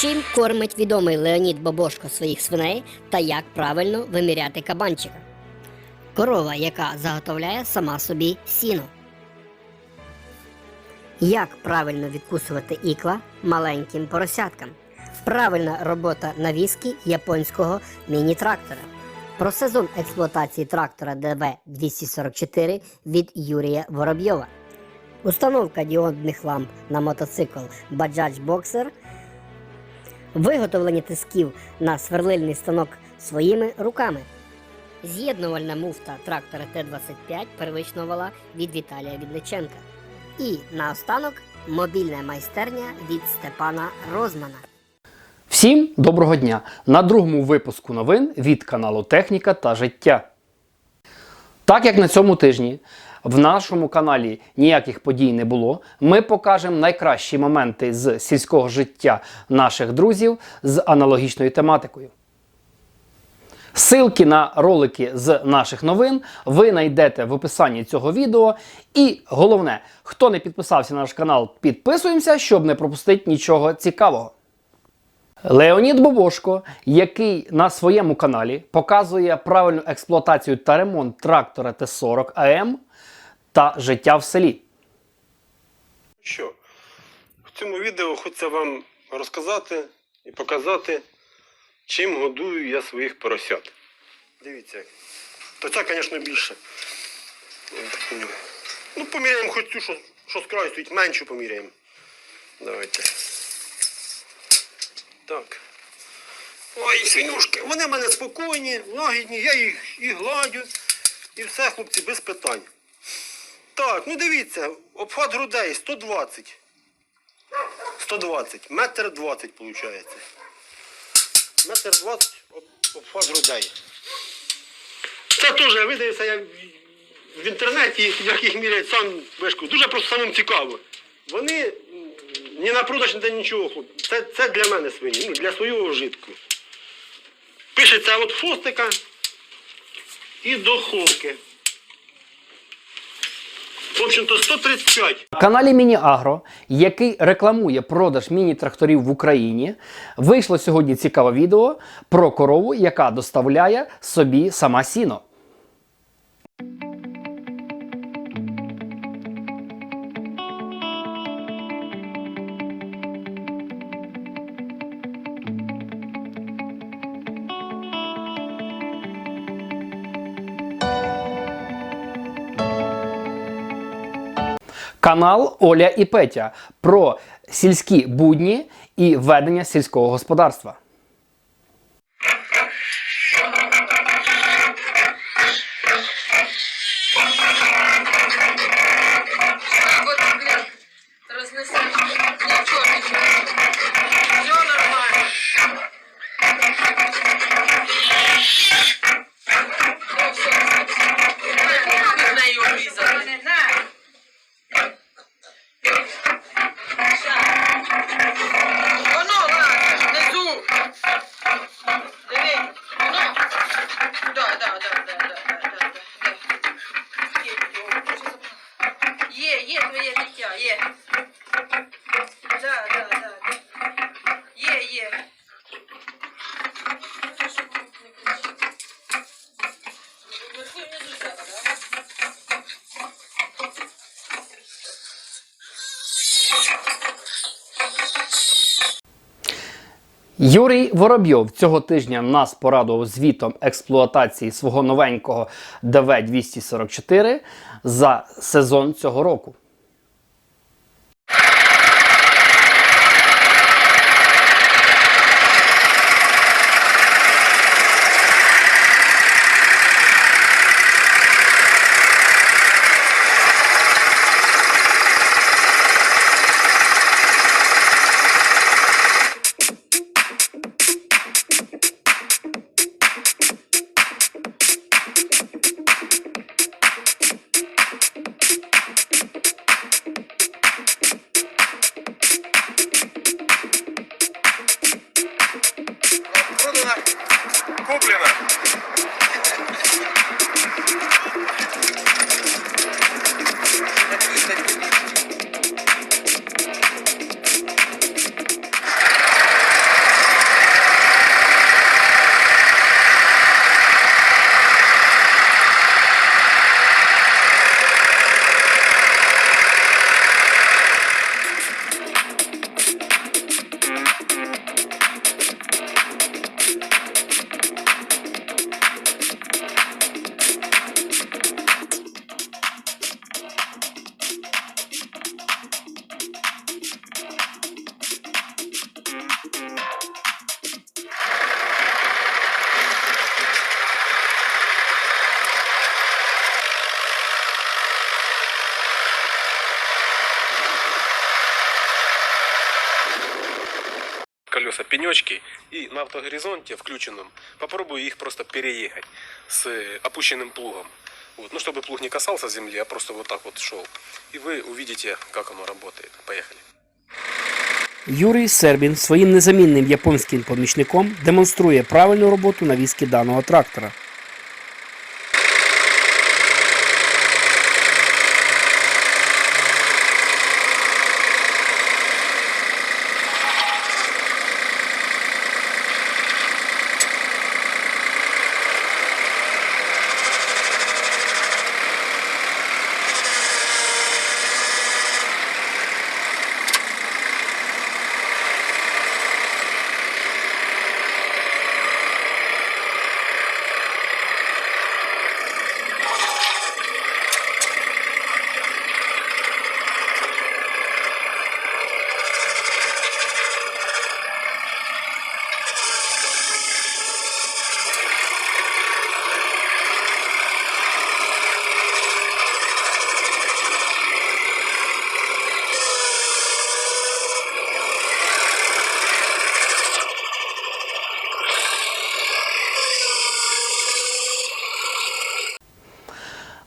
Чим кормить відомий Леонід Бобошко своїх свиней та як правильно виміряти кабанчика? Корова, яка заготовляє сама собі сіно. Як правильно відкусувати ікла маленьким поросяткам? Правильна робота навіски японського міні-трактора. Про сезон експлуатації трактора ДВ-244 від Юрія Воробйова. Установка діодних ламп на мотоцикл Bajaj Boxer. Виготовлення тисків на сверлильний станок своїми руками. З'єднувальна муфта трактора Т-25 первичного вала від Віталія Відличенка. І наостанок мобільна майстерня від Степана Розмана. Всім доброго дня! На другому випуску новин від каналу Техніка та життя. Так як на цьому тижні в нашому каналі ніяких подій не було, ми покажемо найкращі моменти з сільського життя наших друзів з аналогічною тематикою. Ссылки на ролики з наших новин ви знайдете в описанні цього відео. І головне, хто не підписався на наш канал, підписуємося, щоб не пропустити нічого цікавого. Леонід Бобошко, який на своєму каналі показує правильну експлуатацію та ремонт трактора Т-40 АМ та життя в селі. Що? В цьому відео хочеться вам розказати і показати, чим годую я своїх поросят. Дивіться. То ця, звісно, більше. Ну, поміряємо хоч цю, що, що з краю стоїть, меншу поміряємо. Давайте. Так. Ой, свинюшки, вони в мене спокійні, лагідні, я їх і гладю, і все, хлопці, без питань. Так, ну дивіться, обхват грудей 120. 120. Метр 20 виходить. Метр 20 обхват грудей. Це теж видається як в- інтернеті, як їх міряють сам вишку. Дуже просто самим цікаво. Вони ні на продаж, ніде нічого. Це, це для мене свині, ну, для свого вжитку. Пишеться от хвостика і до холки. В общем-то, 135. На каналі Міні-Агро, який рекламує продаж міні-тракторів в Україні, вийшло сьогодні цікаве відео про корову, яка доставляє собі сама сіно. Канал Оля і Петя про сільські будні і ведення сільського господарства. Юрій Воробйов цього тижня нас порадував звітом експлуатації свого новенького ДВ-244 за сезон цього року. Куплена. колеса пенечки и на автогоризонте включенном попробую их просто переехать с э, опущенным плугом. Вот. Ну, чтобы плуг не касался земли, а просто вот так вот шел. И вы увидите, как оно работает. Поехали. Юрій Сербін своїм незамінним японським помічником демонструє правильну роботу навіски даного трактора.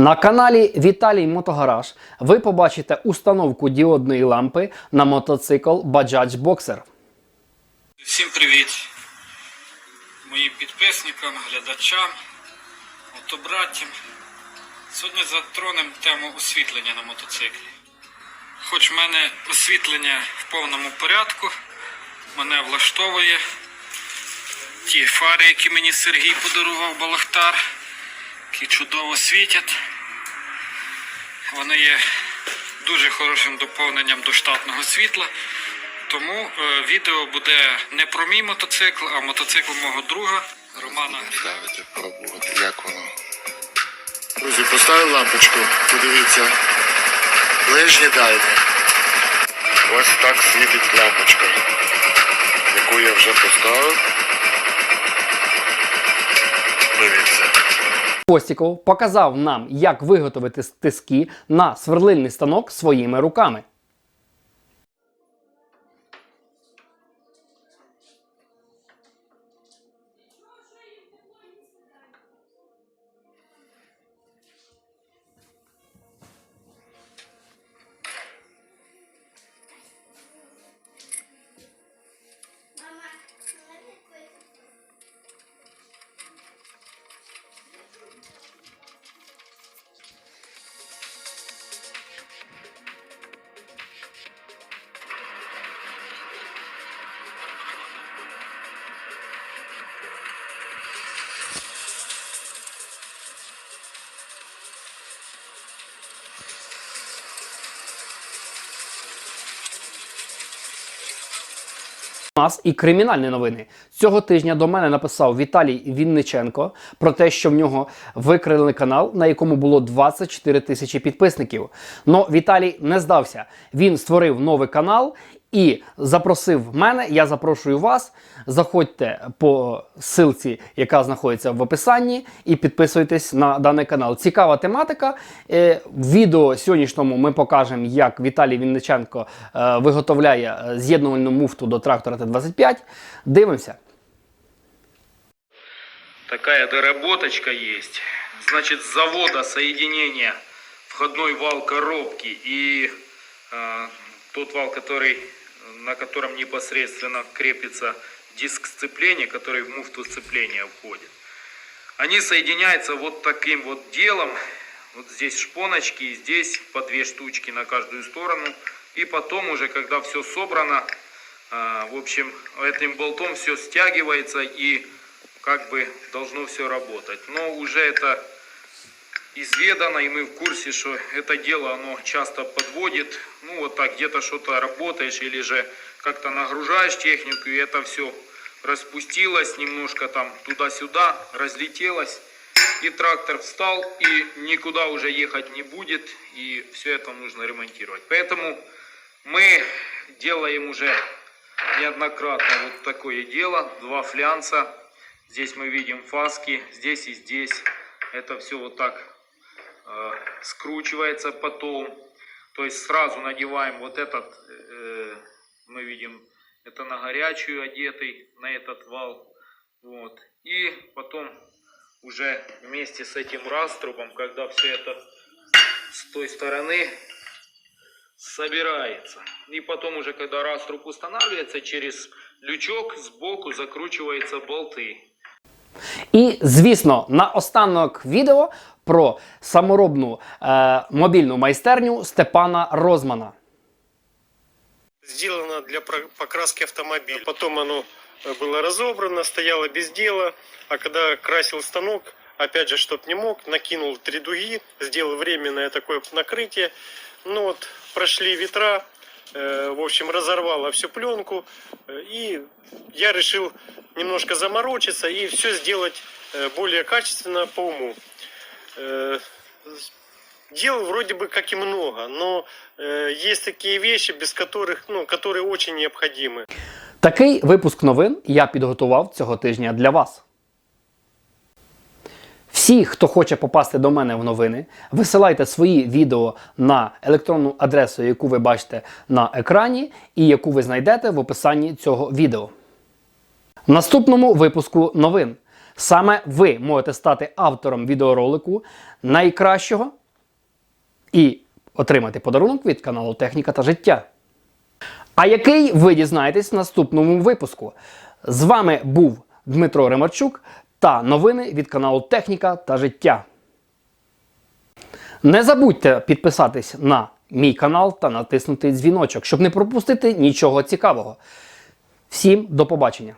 На каналі Віталій Мотогараж ви побачите установку діодної лампи на мотоцикл Bajaj Boxer. Всім привіт моїм підписникам, глядачам, мотобраттям. Сьогодні затронемо тему освітлення на мотоциклі. Хоч в мене освітлення в повному порядку, мене влаштовує ті фари, які мені Сергій подарував Балахтар, які чудово світять. Вони є дуже хорошим доповненням до штатного світла. Тому е, відео буде не про мій мотоцикл, а мотоцикл мого друга Романа. Ставити, пробувати, як воно. Друзі, поставив лампочку, подивіться. Ближні дальні. Ось так світить лампочка, яку я вже поставив. Дивіться. Костіков показав нам, як виготовити стиски на сверлильний станок своїми руками. Нас і кримінальні новини. Цього тижня до мене написав Віталій Вінниченко про те, що в нього викрили канал, на якому було 24 тисячі підписників. Но Віталій не здався. Він створив новий канал і запросив мене. Я запрошую вас. Заходьте по ссылці, яка знаходиться в описанні, і підписуйтесь на даний канал. Цікава тематика. Е, В відео сьогоднішньому ми покажемо, як Віталій Вінниченко е, виготовляє е, з'єднувальну муфту до трактора Т-25. Дивимося. Такая доработочка есть. Значит, с завода соединение входной вал коробки и э, тот вал, который, на котором непосредственно крепится диск сцепления, который в муфту сцепления входит. Они соединяются вот таким вот делом. Вот здесь шпоночки, и здесь по две штучки на каждую сторону. И потом уже, когда все собрано, а, в общем, этим болтом все стягивается и как бы должно все работать. Но уже это изведано, и мы в курсе, что это дело, оно часто подводит. Ну, вот так где-то что-то работаешь или же как-то нагружаешь технику, и это все распустилось немножко там туда-сюда, разлетелось. И трактор встал, и никуда уже ехать не будет, и все это нужно ремонтировать. Поэтому мы делаем уже неоднократно вот такое дело. Два флянца. Здесь мы видим фаски, здесь и здесь. Это все вот так э, скручивается потом. То есть сразу надеваем вот этот, э, мы видим, Это на горячую одетый, на этот вал. Вот. И потом уже вместе с этим раструбом, когда все это с той стороны собирается. И потом уже, когда раструб устанавливается, через лючок сбоку закручиваются болты. І, звісно, на останок відео про саморобну е, мобільну майстерню Степана Розмана. Сделано для про- покраски автомобиля. Потом оно э, было разобрано, стояло без дела. А когда красил станок, опять же, чтоб не мог, накинул три дуги, сделал временное такое накрытие. Ну вот, прошли ветра, э, в общем, разорвало всю пленку. э, И я решил немножко заморочиться и все сделать э, более качественно по уму. Э, Дел вроде бы как и много, но э, есть такие вещи, без которых, ну, которые очень необходимы. Такий випуск новин я підготував цього тижня для вас. Всі, хто хоче попасти до мене в новини, висилайте свої відео на електронну адресу, яку ви бачите на екрані, і яку ви знайдете в описанні цього відео. В наступному випуску новин саме ви можете стати автором відеоролику найкращого і отримати подарунок від каналу Техніка та життя. А який ви дізнаєтесь в наступному випуску? З вами був Дмитро Ремарчук та новини від каналу Техніка та життя. Не забудьте підписатись на мій канал та натиснути дзвіночок, щоб не пропустити нічого цікавого. Всім до побачення!